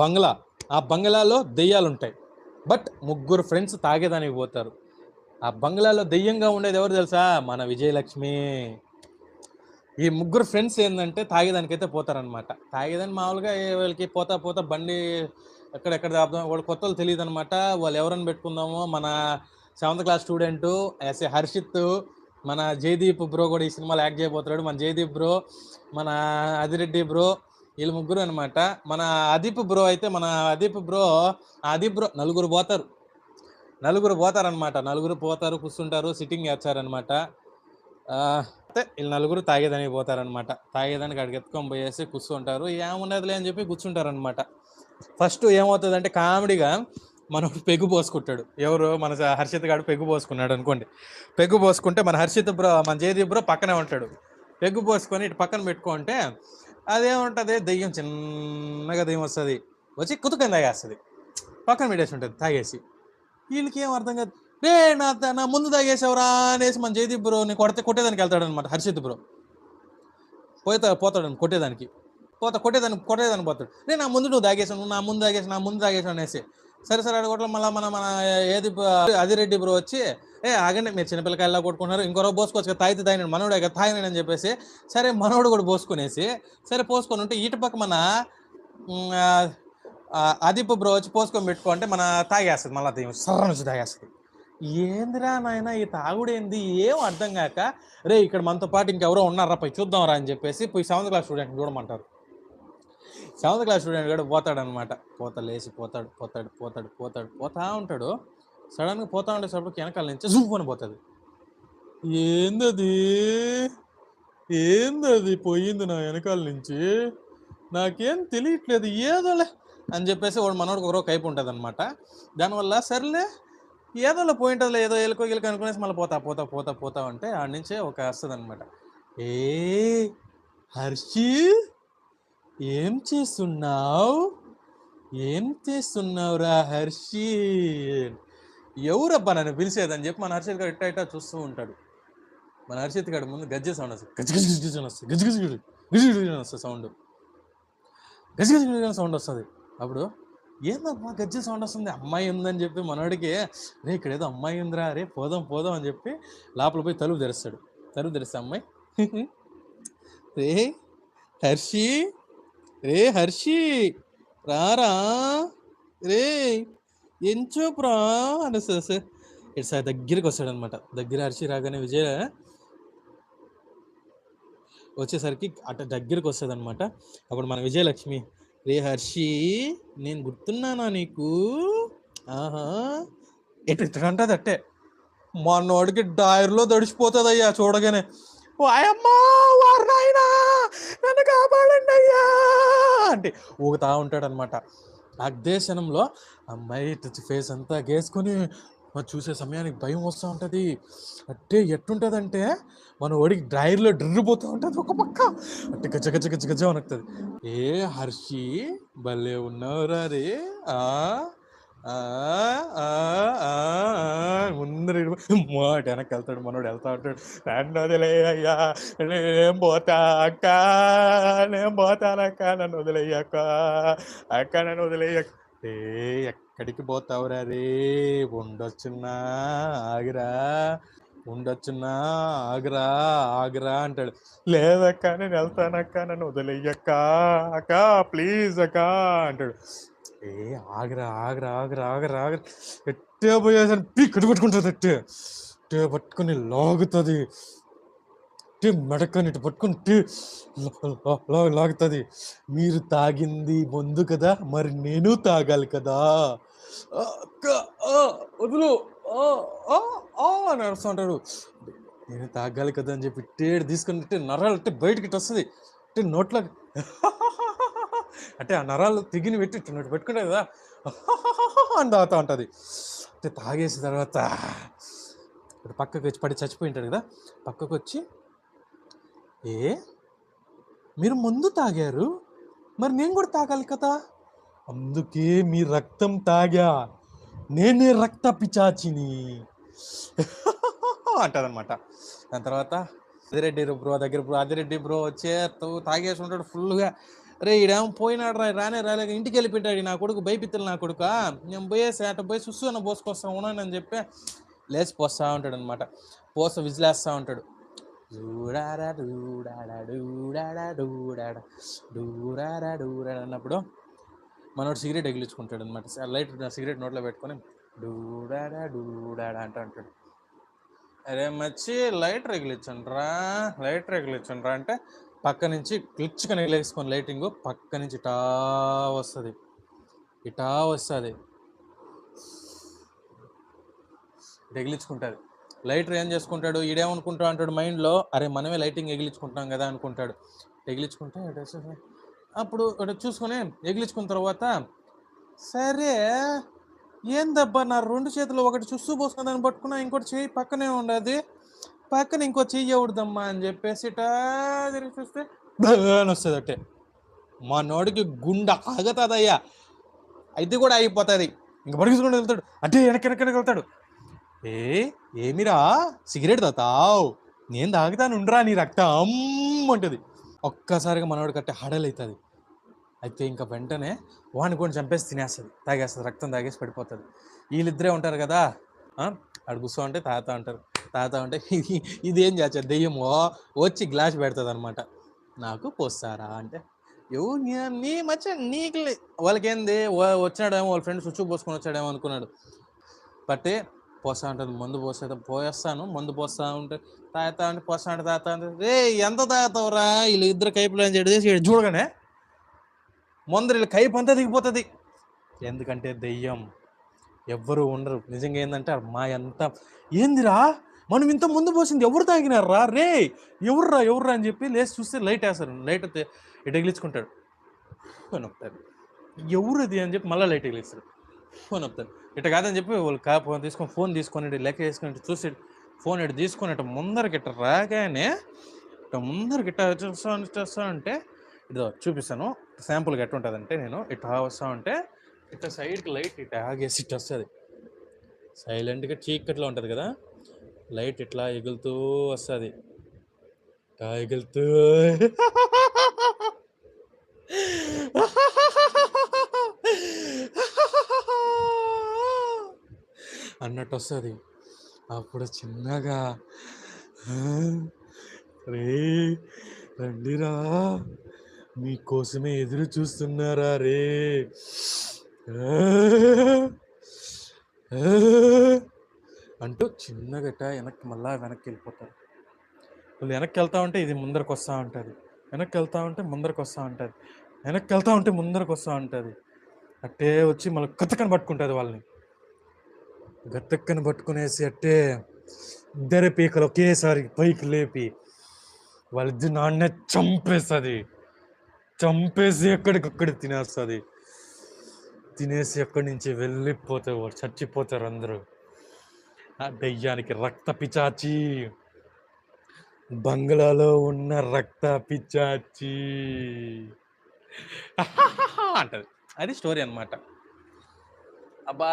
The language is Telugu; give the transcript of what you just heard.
బంగ్లా. ఆ బంగ్లాలో దెయ్యాలు ఉంటాయి బట్ ముగ్గురు ఫ్రెండ్స్ తాగేదానికి పోతారు. ఆ బంగ్లాలో దెయ్యంగా ఉండేది ఎవరు తెలుసా? మన విజయలక్ష్మి. ఈ ముగ్గురు ఫ్రెండ్స్ ఏంటంటే తాగేదానికైతే పోతారనమాట తాగేదాన్ని మామూలుగా వీళ్ళకి పోతా పోతా బండి ఎక్కడెక్కడ దాపుదాం వాళ్ళు కొత్త వాళ్ళు తెలియదు అనమాట వాళ్ళు ఎవరైనా పెట్టుకుందామో? మన seventh class student SA Harshith మన జయదీప్ బ్రో కూడా ఈ సినిమాలో యాక్ట్ చేయబోతున్నాడు. మన జయదీప్ బ్రో మన అదిరెడ్డి బ్రో వీళ్ళు ముగ్గురు అనమాట మన అదీప్ బ్రో అయితే మన అదీప్ బ్రో అదీప్ బ్రో నలుగురు పోతారు. నలుగురు పోతారనమాట నలుగురు పోతారు కూర్చుంటారు సిట్టింగ్ వేస్తారనమాట అయితే వీళ్ళు నలుగురు తాగేదానికి పోతారనమాట తాగేదానికి అక్కడికి ఎత్తుకొని పోయేసి కూర్చుంటారు. ఏమున్నదిలే అని చెప్పి కూర్చుంటారనమాట ఫస్ట్ ఏమవుతుంది అంటే కామెడీగా మనోడు పెగ్గు పోసుకుంటాడు. ఎవరు మన హర్షిత్ గాడు పెగ్గు పోసుకున్నాడు అనుకోండి. పెగ్గు పోసుకుంటే మన హర్షిత్ బ్రో మన జయదీప్ బ్రో పక్కనే ఉంటాడు. పెగ్గు పోసుకొని ఇటు పక్కన పెట్టుకుంటే అదేముంటుంది దెయ్యం చిన్నగా దెయ్యం వస్తుంది వచ్చి కుతుకని తాగేస్తుంది. పక్కన పెట్టేసి ఉంటుంది తాగేసి. వీళ్ళకి ఏం అర్థం కాదు. రే నా నా ముందు తాగేసావురా అనేసి మన జయదీప్ బ్రో నేను కొడితే కొట్టేదానికి వెళ్తాడనమాట హర్షిత్ బ్రో. పోతా పోతాడు కొట్టేదానికి. పోతా కొట్టేదానికి కొట్టేదానికి పోతాడు. రే నా ముందు నువ్వు తాగేసావు నువ్వు నా ముందు తాగేసావు నా ముందు తాగేసావు అనేసి. సరే సరే అడగొట్ల మళ్ళీ మన మన ఏది అదిరెడ్డి బ్రో వచ్చి ఏ ఆగండి మీరు చిన్నపిల్లకాయలా కొట్టుకున్నారు రోజు పోసుకోవచ్చు కదా తాగితే తాగినాడు మనోడే కదా తాగినాడు అని చెప్పేసి సరే మనోడు కూడా పోసుకునేసి సరే పోసుకొని ఉంటే ఇటు పక్క మన ఉమ్, బ్రో వచ్చి పోసుకొని పెట్టుకుంటే మన తాగేస్తుంది మళ్ళీ సర్ర నుంచి తాగేస్తుంది. ఏందిరా నాయన ఈ తాగుడేంది ఏం అర్థం కాక రే ఇక్కడ మనతో పాటు ఇంకెవరో ఉన్నారా పోయి చూద్దాం రా అని చెప్పేసి పోయి సెవెంత్ క్లాస్ స్టూడెంట్ చూడమంటారు. సెవెంత్ క్లాస్ స్టూడెంట్ కూడా పోతాడు అనమాట పోత లేచి పోతాడు పోతాడు పోతాడు పోతాడు పోతా ఉంటాడు. సడన్గా పోతా ఉండేటప్పటికి వెనకాల నుంచి జూమ్ అని పోతుంది. ఏందది? ఏందది పోయింది నా వెనకాల నుంచి? నాకేం తెలియట్లేదు ఏదోలే అని చెప్పేసి వాడు మనోడికి ఒకరో కైపు ఉంటుంది అనమాట దానివల్ల సర్లే ఏదోలో పోయి ఉంటుందిలే ఏదో ఎలుకో గిలుకో అనుకునేసి మళ్ళీ పోతా పోతా పోతా పోతా ఉంటే ఆడి నుంచే ఒక వస్తుంది అనమాట ఏ హర్షి ఏం చేస్తున్నావు? ఏం చేస్తున్నావురా హర్షి? ఎవరబ్బా నన్ను పిలిచేదని చెప్పి మన హర్షిత్ గారు ఇట్టా ఇట్టా చూస్తూ ఉంటాడు మన హర్షిత్ గారు ముందు గజ్జె సౌండ్ వస్తుంది గజ్జ గజ్జ వస్తుంది గజ్జ గజ్జ గజ్జ గజ్జ వస్తుంది సౌండ్ గజ్జ గజ్జ సౌండ్ వస్తుంది అప్పుడు ఏందమ్మా గజ్జె సౌండ్ వస్తుంది అమ్మాయి ఉందని చెప్పి మనోడికి రే ఇక్కడ ఏదో అమ్మాయి ఉందిరా రే పోదాం పోదాం అని చెప్పి లోపల పోయి తలుపు తెరుస్తాడు తలుపు తెరిస్తే అమ్మాయి రే హర్షి రే హర్షి రారా రే ఏం చూపురా అనేసి సార్ ఇటు సార్ దగ్గరికి వస్తాడు అనమాట దగ్గర హర్షి రాగానే విజయ వచ్చేసరికి అట దగ్గరికి వస్తుంది అనమాట అప్పుడు మన విజయలక్ష్మి రే హర్షి నేను గుర్తున్నానా నీకు? ఆహా. ఎటు ఇటు అంటది అట్టే మొన్నోడికి డైర్లో దడిచిపోతుంది అయ్యా చూడగానే వాయమ్మా వారు నాయనా నన్ను కాపాడండి అయ్యా అంటే ఊగుతా ఉంటాడనమాట. అగ్దేశనంలో క్షణంలో అమ్మాయి టచ్ ఫేస్ అంతా గేసుకొని మరి చూసే సమయానికి భయం వస్తూ ఉంటుంది. అంటే ఎట్టుంటుందంటే మన ఒడికి డ్రైర్లో డ్రిర్రిపోతూ ఉంటుంది ఒక పక్క. అంటే గజ గజ గజ గజ అనుకుతుంది ఏ హర్షి భలే ఉన్నావురా రే. ఆ, ముందర మాట వెనక్కి వెళ్తాడు మనోడు వెళ్తా ఉంటాడు. నన్ను వదిలేయ్యా నేను పోతా అక్క నేను పోతానక్క నన్ను వదిలేయ్యాక అక్క నన్ను వదిలేయక్క ఏ ఎక్కడికి పోతావురా రే? ఉండొచ్చున్నా ఆగిరా. ఉండొచ్చున్నా ఆగ్రా ఆగ్రా అంటాడు. లేదక్క నేను వెళ్తానక్క నన్ను వదిలేయక్క అక్క ప్లీజ్ అక్క అంటాడు. ఏ ఆగరా ఆగరా ఆగరా ఆగరా ఆగరా. ఎట్టే పోయేసరి పీక్కడు పట్టుకుంటుంది ఎట్టే. ఎట్టే పట్టుకుని లాగుతుంది. టీ మెడకని ఇటు పట్టుకుని టీ లాగుతుంది. మీరు తాగింది ముందు కదా మరి నేను తాగాలి కదా. ఆ, వదులు ఆ, ఆ, ఆ అని అరుస్తూ ఉంటాడు నేను తాగాలి కదా అని చెప్పి టేడు తీసుకుని నరాలు అంటే బయటకి వస్తుంది. అంటే నోట్లో అంటే ఆ నరాలు తిగిని పెట్టి ఇట్టు కదా అని తాగుతూ ఉంటుంది. అంటే తాగేసిన తర్వాత ఇప్పుడు పక్కకు వచ్చి పడి చచ్చిపోయి ఉంటాడు కదా పక్కకు వచ్చి ఏ మీరు ముందు తాగారు? మరి నేను కూడా తాగాలి కదా? అందుకే మీ రక్తం తాగా నేనే రక్త పిచాచిని అంటదనమాట దాని తర్వాత అదిరెడ్డి బ్రో దగ్గర బ్రో అదిరెడ్డి బ్రో వచ్చే తాగేసి ఉంటాడు ఫుల్గా రే ఈడేమో పోయినాడు రా రానే రాలేక ఇంటికి వెళ్ళిపోయాడు నా కొడుకు భయపిత్తలు నా కొడుక. నేను పోయేసి అట పోయి సుస్సు అని పోసుకొస్తా ఉన్నాను అని చెప్పి లేచి పోస్తా ఉంటాడు అనమాట పోస విజిలేస్తా ఉంటాడు. డూడాడా డూడాడా డూడాడా డూడాడా డూడాడా డూడాడా అన్నప్పుడు మనోడు సిగరెట్ ఎగిలించుకుంటాడు అనమాట లైట్ సిగరెట్ నోట్లో పెట్టుకొని డూడాడా డూడాడా అంటూ అంటాడు అరే మచ్చి లైట్ రెగిలించండి రా లైట్ రెగిలించండి రా అంటే పక్క నుంచి క్లిచ్గా ఎగిలేసుకొని లైటింగ్ పక్క నుంచి ఇటా వస్తుంది. ఇటా వస్తుంది. ఎగిలించుకుంటుంది. లైటర్ ఏం చేసుకుంటాడు? ఈడేమనుకుంటా అంటాడు మైండ్లో? అరే మనమే లైటింగ్ ఎగిలించుకుంటాం కదా అనుకుంటాడు. ఎగిలించుకుంటే అప్పుడు చూసుకొని ఎగిలించుకున్న తర్వాత సరే ఏందబ్బా నా రెండు చేతులు ఒకటి చూస్తూ పోసుకుని దాన్ని పట్టుకున్నా ఇంకోటి చేయి పక్కనే ఉండదు. పక్కన ఇంకో చెయ్యి ఎవడదమ్మా అని చెప్పేసి ఇటా తిరిగి చూస్తే అని వస్తుంది అట్టే. మా నోడికి గుండె ఆగతాదయ్యా. అయితే కూడా అయిపోతుంది. ఇంక పరిగెత్తుకుంటూ వెళ్తాడు. అంటే వెనక వెనక వెనక వెళ్తాడు. ఏ ఏమిరా? సిగరెట్ తాతావు. నేను తాగుతాను ఉండరా నీ రక్తం అంటది. ఒక్కసారిగా మనోడు కట్టే హడలవుతుంది అయితే ఇంకా వెంటనే వాడిని కూడా చంపేసి తినేస్తుంది. తాగేస్తుంది రక్తం తాగేసి పడిపోతుంది. వీళ్ళిద్దరే ఉంటారు కదా? అక్కడ కూర్చో అంటే తాగుతా అంటారు. తాత అంటే ఇది ఇదేం చేయచ్చు దెయ్యమో వచ్చి గ్లాస్ పెడుతుంది అనమాట నాకు పోస్తారా? అంటే ఎవు నీ- మచ్చ నీకు వాళ్ళకేంది వచ్చినాడేమో వచ్చాడేమో వాళ్ళ ఫ్రెండ్ స్విచ్ పోసుకొని వచ్చాడేమో అనుకున్నాడు. బట్టే పోస్తా ఉంటుంది మందు పోసేది పోయేస్తాను మందు పోస్తా ఉంటే తాగుతా అంటే పోస్తా అంటే తాత అంటే రే ఎంత తాగుతావురా? వీళ్ళు ఇద్దరు కైపులు అని చెప్పేసి చూడగానే ముందర వీళ్ళ కైపు అంతా దిగిపోతుంది. ఎందుకంటే దెయ్యం ఎవ్వరు ఉండరు. నిజంగా ఏంటంటే మా ఎంత ఏందిరా? మనం ఇంత ముందు పోసింది ఎవరు తాగినారా? రే ఎవర్రా ఎవర్రా అని చెప్పి లేచి చూస్తే లైట్ వేస్తారు. లైట్ అయితే ఇటు ఎగిలించుకుంటాడు. ఫోన్ అవుతాడు ఎవరు అని చెప్పి మళ్ళీ లైట్ ఎగిలిస్తాడు ఫోన్ అవుతాడు ఇట కాదని చెప్పి వాళ్ళు కా ఫోన్ తీసుకొని ఫోన్ తీసుకొని లెక్క వేసుకొని చూసి ఫోన్ ఇటు తీసుకొని ఇటు ముందరకి ఇట్ట రాగానే ఇటు ముందరకి ఇట చూస్తా చూస్తా ఉంటే ఇదో చూపిస్తాను. శాంపుల్గా ఎట్లా ఉంటుందంటే నేను ఇటు వస్తా ఉంటే ఇట్లా సైడ్కి లైట్ ఇట్లా ఆగేసి ఇటు వస్తుంది. సైలెంట్గా చీకట్లో ఉంటుంది కదా? లైట్ ఇట్లా ఎగులుతూ వస్తుంది. ఇట్లా ఎగులుతూ అన్నట్టు వస్తుంది అప్పుడు చిన్నగా రే రండిరా మీకోసమే ఎదురు చూస్తున్నారా రే? అంటూ చిన్నగా వెనక్కి మళ్ళా వెనక్కి వెళ్ళిపోతారు వాళ్ళు వెనక్కి వెళ్తా ఉంటే ఇది ముందరకు వస్తూ ఉంటుంది. వెనక్కి వెళ్తా ఉంటే ముందరకు వస్తూ ఉంటుంది. వెనక్కి వెళ్తా ఉంటే ముందరకు వస్తూ ఉంటుంది. అట్టే వచ్చి మళ్ళీ గతకని పట్టుకుంటుంది వాళ్ళని. గతక్కని పట్టుకునేసి అట్టే ఇద్దరి పీకలు ఒకేసారి పైకి లేపి వాళ్ళిద్దరు నాన్నే చంపేస్తుంది. చంపేసి ఎక్కడికక్కడ తినేస్తుంది. తినేసి ఎక్కడి నుంచి వెళ్ళిపోతారు వాళ్ళు చచ్చిపోతారు అందరూ. ఆ రక్త పిచాచి. బంగ్లాలో ఉన్న రక్త పిచాచి. అంటది. అది స్టోరీ అన్నమాట. అబ్బా!